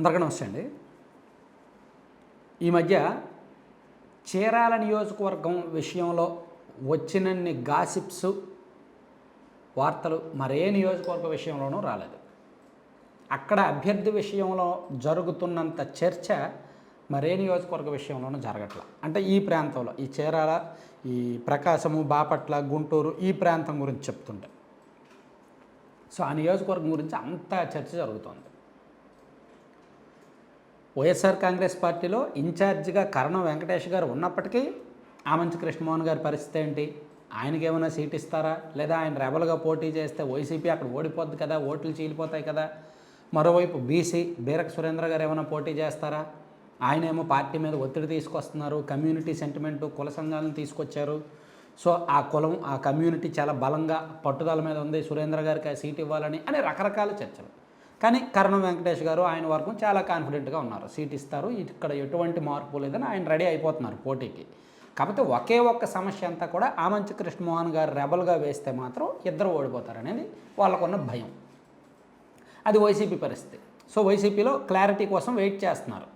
అందరికీ నమస్తే అండి. ఈ మధ్య చీరాల నియోజకవర్గం విషయంలో వచ్చినన్ని గాసిప్స్ వార్తలు మరే నియోజకవర్గ విషయంలోనూ రాలేదు. అక్కడ అభ్యర్థి విషయంలో జరుగుతున్నంత చర్చ మరే నియోజకవర్గ విషయంలోనూ జరగట్ల. అంటే ఈ ప్రాంతంలో ఈ చీరాల ఈ ప్రకాశము బాపట్ల గుంటూరు ఈ ప్రాంతం గురించి చెప్తుంటే. సో ఆ నియోజకవర్గం గురించి అంత చర్చ జరుగుతుంది. వైఎస్ఆర్ కాంగ్రెస్ పార్టీలో ఇన్ఛార్జిగా కరణం వెంకటేష్ గారు ఉన్నప్పటికీ ఆమంచి కృష్ణమోహన్ గారి పరిస్థితి ఏంటి? ఆయనకి ఏమైనా సీట్ ఇస్తారా? లేదా ఆయన రెబల్గా పోటీ చేస్తే వైసీపీ అక్కడ ఓడిపోద్ది కదా ఓట్లు చీలిపోతాయి కదా? మరోవైపు బీసీ బీరక్ సురేంద్ర గారు ఏమైనా పోటీ చేస్తారా? ఆయన ఏమో పార్టీ మీద ఒత్తిడి తీసుకొస్తున్నారు కమ్యూనిటీ సెంటిమెంటు కుల సంఘాలను తీసుకొచ్చారు. సో ఆ కులం ఆ కమ్యూనిటీ చాలా బలంగా పట్టుదల మీద ఉంది. సురేంద్ర గారికి ఆ సీట్ ఇవ్వాలని అనే రకరకాల చర్చలు. కానీ కరణం వెంకటేష్ గారు ఆయన వర్గం చాలా కాన్ఫిడెంట్గా ఉన్నారు. సీట్ ఇస్తారు. ఇక్కడ ఎటువంటి మార్పు లేదని ఆయన రెడీ అయిపోతున్నారు పోటీకి. కాకపోతే ఒకే ఒక్క సమస్య అంతా కూడా ఆమంచి కృష్ణమోహన్ గారు రెబల్గా వేస్తే మాత్రం ఇద్దరు ఓడిపోతారు అనేది వాళ్ళకున్న భయం. అది వైసీపీ పరిస్థితి. సో వైసీపీలో క్లారిటీ కోసం వెయిట్ చేస్తున్నారు.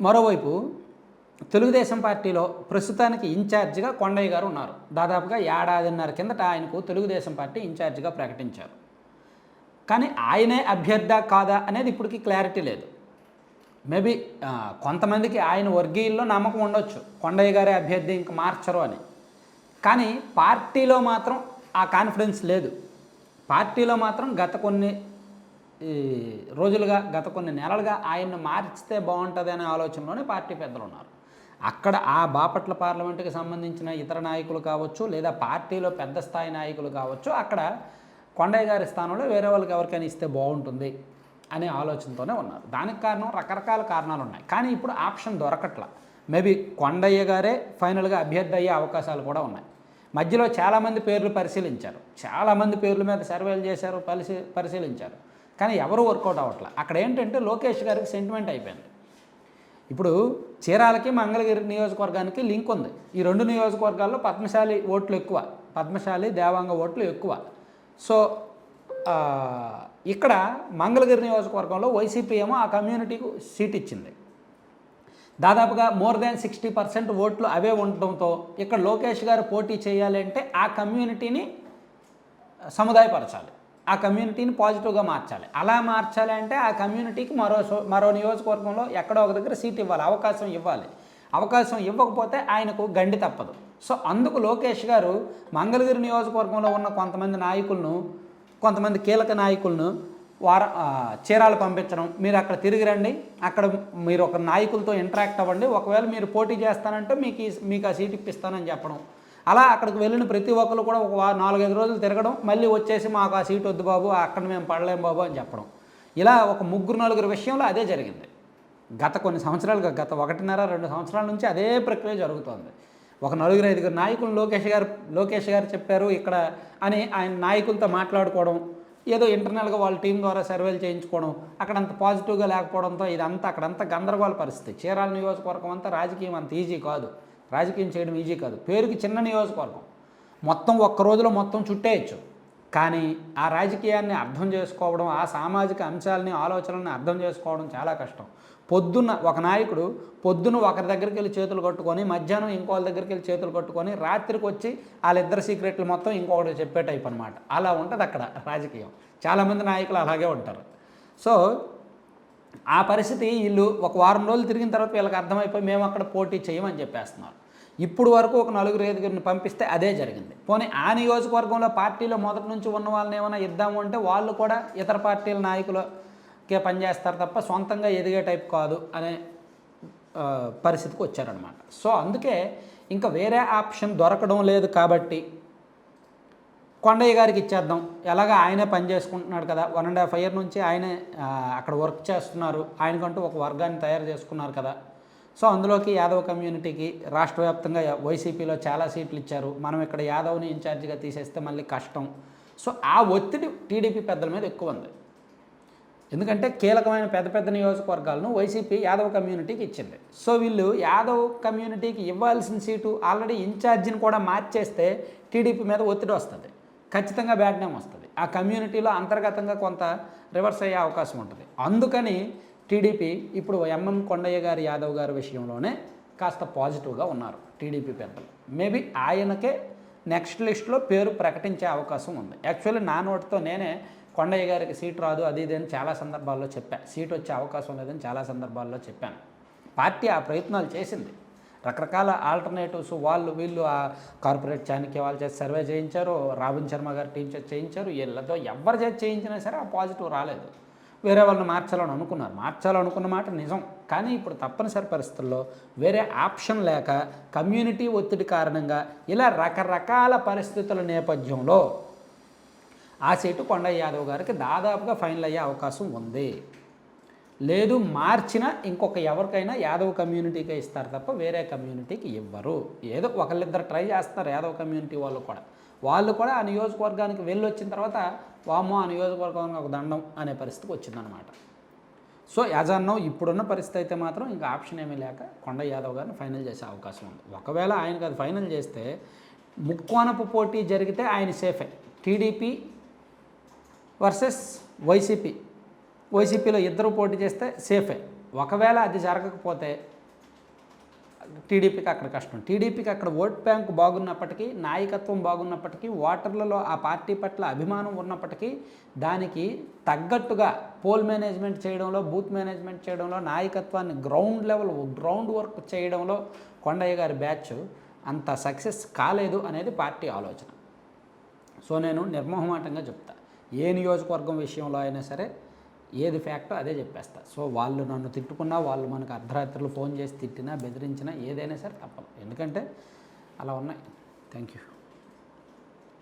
మరోవైపు తెలుగుదేశం పార్టీలో ప్రస్తుతానికి ఇన్ఛార్జిగా కొండయ్య గారు ఉన్నారు. దాదాపుగా ఏడాదిన్నర కిందట ఆయనకు తెలుగుదేశం పార్టీ ఇన్ఛార్జిగా ప్రకటించారు. కానీ ఆయనే అభ్యర్థా కాదా అనేది ఇప్పటికీ క్లారిటీ లేదు. మేబీ కొంతమందికి ఆయన వర్గీయుల్లో నమ్మకం ఉండొచ్చు. కొండయ్య గారే అభ్యర్థి ఇంక మార్చరు అని. కానీ పార్టీలో మాత్రం ఆ కాన్ఫిడెన్స్ లేదు. పార్టీలో మాత్రం గత కొన్ని ఈ రోజులుగా గత కొన్ని నెలలుగా ఆయన్ని మార్చితే బాగుంటుంది అనే ఆలోచనలోనే పార్టీ పెద్దలు ఉన్నారు. అక్కడ ఆ బాపట్ల పార్లమెంటుకి సంబంధించిన ఇతర నాయకులు కావచ్చు లేదా పార్టీలో పెద్ద స్థాయి నాయకులు కావచ్చు అక్కడ కొండయ్య గారి స్థానంలో వేరే వాళ్ళకి ఎవరికైనా ఇస్తే బాగుంటుంది అనే ఆలోచనతోనే ఉన్నారు. దానికి కారణం రకరకాల కారణాలు ఉన్నాయి కానీ ఇప్పుడు ఆప్షన్ దొరకట్లా. మేబీ కొండయ్య గారే ఫైనల్గా అభ్యర్థి అయ్యే అవకాశాలు కూడా ఉన్నాయి. మధ్యలో చాలామంది పేర్లు పరిశీలించారు. చాలామంది పేర్ల మీద సర్వేలు చేశారు పరిశీ పరిశీలించారు. కానీ ఎవరు వర్కౌట్ అవ్వట్లే. అక్కడ ఏంటంటే లోకేష్ గారికి సెంటిమెంట్ అయిపోయింది. ఇప్పుడు చీరాలకి మంగళగిరి నియోజకవర్గానికి లింక్ ఉంది. ఈ రెండు నియోజకవర్గాల్లో పద్మశాలి ఓట్లు ఎక్కువ. పద్మశాలి దేవాంగ ఓట్లు ఎక్కువ. సో ఇక్కడ మంగళగిరి నియోజకవర్గంలో వైసీపీ ఏమో ఆ కమ్యూనిటీకి సీట్ ఇచ్చింది. దాదాపుగా మోర్ దాన్ సిక్స్టీ పర్సెంట్ ఓట్లు అవే ఉండటంతో ఇక్కడ లోకేష్ గారు పోటీ చేయాలి అంటే ఆ కమ్యూనిటీని సముదాయపరచాలి. ఆ కమ్యూనిటీని పాజిటివ్గా మార్చాలి. అలా మార్చాలి అంటే ఆ కమ్యూనిటీకి మరో సో- మరో నియోజకవర్గంలో ఎక్కడో ఒక దగ్గర సీట్ ఇవ్వాలి అవకాశం ఇవ్వాలి. అవకాశం ఇవ్వకపోతే ఆయనకు గండి తప్పదు. సో అందుకు లోకేష్ గారు మంగళగిరి నియోజకవర్గంలో ఉన్న కొంతమంది నాయకులను కొంతమంది కీలక నాయకులను వార చీరాలు పంపించడం. మీరు అక్కడ తిరిగి రండి. అక్కడ మీరు ఒక నాయకులతో ఇంటరాక్ట్ అవ్వండి. ఒకవేళ మీరు పోటీ చేస్తానంటే మీకు ఈ- మీకు ఆ సీట్ ఇప్పిస్తానని చెప్పడం. అలా అక్కడికి వెళ్ళిన ప్రతి ఒక్కరు కూడా ఒక నాలుగైదు రోజులు తిరగడం. మళ్ళీ వచ్చేసి మాకు ఆ సీట్ వద్దు బాబు అక్కడ మేము పడలేం బాబు అని చెప్పడం. ఇలా ఒక ముగ్గురు నలుగురు విషయంలో అదే జరిగింది. గత కొన్ని సంవత్సరాలుగా గత ఒకటిన్నర రెండు సంవత్సరాల నుంచి అదే ప్రక్రియ జరుగుతోంది. ఒక నలుగురు ఐదుగురు నాయకులు లోకేష్ గారు లోకేష్ గారు చెప్పారు ఇక్కడ అని ఆయన నాయకులతో మాట్లాడుకోవడం ఏదో ఇంటర్నల్గా వాళ్ళ టీం ద్వారా సర్వేలు చేయించుకోవడం అక్కడ అంత పాజిటివ్గా లేకపోవడంతో ఇదంతా అక్కడంతా గందరగోళ పరిస్థితి. చీరాల నియోజకవర్గం అంతా రాజకీయం అంత ఈజీ కాదు. రాజకీయం చేయడం ఈజీ కాదు. పేరుకి చిన్న నియోజకవర్గం. మొత్తం ఒక్క రోజులో మొత్తం చుట్టేయచ్చు. కానీ ఆ రాజకీయాన్ని అర్థం చేసుకోవడం ఆ సామాజిక అంశాలని ఆలోచనల్ని అర్థం చేసుకోవడం చాలా కష్టం. పొద్దున్న ఒక నాయకుడు పొద్దున్న ఒకరి దగ్గరికి వెళ్ళి చేతులు కట్టుకొని మధ్యాహ్నం ఇంకోళ్ళ దగ్గరికి వెళ్ళి చేతులు కట్టుకొని రాత్రికి వచ్చి వాళ్ళిద్దరు సీక్రెట్లు మొత్తం ఇంకొకటి చెప్పే టైప్ అనమాట అలా ఉంటుంది అక్కడ రాజకీయం. చాలామంది నాయకులు అలాగే ఉంటారు. సో ఆ పరిస్థితి వీళ్ళు ఒక వారం రోజులు తిరిగిన తర్వాత వీళ్ళకి అర్థమైపోయి మేము అక్కడ పోటీ చేయమని చెప్పేస్తున్నారు. ఇప్పుడు వరకు ఒక నలుగురు ఐదుగురిని పంపిస్తే అదే జరిగింది. పోనీ ఆ నియోజకవర్గంలో పార్టీలో మొదటి నుంచి ఉన్న వాళ్ళని ఏమైనా ఇద్దాము అంటే వాళ్ళు కూడా ఇతర పార్టీల నాయకులు కే పనిచేస్తారు తప్ప సొంతంగా ఎదిగే టైప్ కాదు అనే పరిస్థితికి వచ్చారనమాట సో అందుకే ఇంకా వేరే ఆప్షన్ దొరకడం లేదు కాబట్టి కొండయ్య గారికి ఇచ్చేద్దాం. ఎలాగ ఆయనే పని చేసుకుంటున్నాడు కదా. వన్ అండ్ హాఫ్ ఇయర్ నుంచి ఆయనే అక్కడ వర్క్ చేస్తున్నారు. ఆయనకంటూ ఒక వర్గాన్ని తయారు చేసుకున్నారు కదా. సో అందులోకి యాదవ్ కమ్యూనిటీకి రాష్ట్ర వ్యాప్తంగా వైసీపీలో చాలా సీట్లు ఇచ్చారు. మనం ఇక్కడ యాదవ్ని ఇన్ఛార్జిగా తీసేస్తే మళ్ళీ కష్టం. సో ఆ ఒత్తిడి టీడీపీ పెద్దల మీద ఎక్కువ ఉంది. ఎందుకంటే కీలకమైన పెద్ద పెద్ద నియోజకవర్గాలను వైసీపీ యాదవ్ కమ్యూనిటీకి ఇచ్చింది. సో వీళ్ళు యాదవ్ కమ్యూనిటీకి ఇవ్వాల్సిన సీటు ఆల్రెడీ ఇన్ఛార్జిని కూడా మార్చేస్తే టీడీపీ మీద ఒత్తిడి వస్తుంది. ఖచ్చితంగా బ్యాడ్ నేమ్ వస్తుంది. ఆ కమ్యూనిటీలో అంతర్గతంగా కొంత రివర్స్ అయ్యే అవకాశం ఉంటుంది. అందుకని టీడీపీ ఇప్పుడు ఎంఎం కొండయ్య గారి యాదవ్ గారి విషయంలోనే కాస్త పాజిటివ్గా ఉన్నారు టీడీపీ పెద్దలు. మేబీ ఆయనకే నెక్స్ట్ లిస్ట్లో పేరు ప్రకటించే అవకాశం ఉంది. యాక్చువల్లీ నా నోటితో నేనే కొండయ్య గారికి సీట్ రాదు అది ఇది అని చాలా సందర్భాల్లో చెప్పాను సీట్ వచ్చే అవకాశం లేదని చాలా సందర్భాల్లో చెప్పాను. పార్టీ ఆ ప్రయత్నాలు చేసింది. రకరకాల ఆల్టర్నేటివ్స్ వాళ్ళు వీళ్ళు ఆ కార్పొరేట్ చాణక్య వాళ్ళు చేసి సర్వే చేయించారు రాబిన్ శర్మ గారి టీం చేసి చేయించారు. వీళ్ళతో ఎవరు చేసి చేయించినా సరే ఆ పాజిటివ్ రాలేదు. వేరే వాళ్ళని మార్చాలని అనుకున్నారు. మార్చాలనుకున్న మాట నిజం. కానీ ఇప్పుడు తప్పనిసరి పరిస్థితుల్లో వేరే ఆప్షన్ లేక కమ్యూనిటీ ఒత్తిడి కారణంగా ఇలా రకరకాల పరిస్థితుల నేపథ్యంలో ఆ సీటు కొండయ్య యాదవ్ గారికి దాదాపుగా ఫైనల్ అయ్యే అవకాశం ఉంది. లేదు మార్చిన ఇంకొక ఎవరికైనా యాదవ్ కమ్యూనిటీకే ఇస్తారు తప్ప వేరే కమ్యూనిటీకి ఇవ్వరు. ఏదో ఒకళ్ళిద్దరు ట్రై చేస్తారు యాదవ్ కమ్యూనిటీ వాళ్ళు కూడా. వాళ్ళు కూడా ఆ నియోజకవర్గానికి వెళ్ళి వచ్చిన తర్వాత వామో ఆ నియోజకవర్గానికి ఒక దండం అనే పరిస్థితికి వచ్చిందనమాట సో యాజాన్నం ఇప్పుడున్న పరిస్థితి అయితే మాత్రం ఇంకా ఆప్షన్ ఏమీ లేక కొండ యాదవ్ గారిని ఫైనల్ చేసే అవకాశం ఉంది. ఒకవేళ ఆయనకు అది ఫైనల్ చేస్తే ముక్కోనపు పోటీ జరిగితే ఆయన సేఫే. TDP versus YCP. వైసీపీలో ఇద్దరు పోటీ చేస్తే సేఫే. ఒకవేళ అది జరగకపోతే టీడీపీకి అక్కడ కష్టం. టీడీపీకి అక్కడ ఓట్ బ్యాంక్ బాగున్నప్పటికీ నాయకత్వం బాగున్నప్పటికీ ఓటర్లలో ఆ పార్టీ పట్ల అభిమానం ఉన్నప్పటికీ దానికి తగ్గట్టుగా పోల్ మేనేజ్మెంట్ చేయడంలో బూత్ మేనేజ్మెంట్ చేయడంలో నాయకత్వాన్ని గ్రౌండ్ లెవెల్ గ్రౌండ్ వర్క్ చేయడంలో కొండయ్య గారి బ్యాచ్ అంత సక్సెస్ కాలేదు అనేది పార్టీ ఆలోచన. సో నేను నిర్మోహమాటంగా చెప్తా. ఏ నియోజకవర్గం విషయంలో అయినా సరే ఏది ఫ్యాక్టో అదే చెప్పేస్తా. సో వాళ్ళు నన్ను తిట్టుకున్నా వాళ్ళు మనకు అర్ధరాత్రులు ఫోన్ చేసి తిట్టినా బెదిరించినా ఏదైనా సరే తప్పదు. ఎందుకంటే అలా ఉన్నాయి. Thank you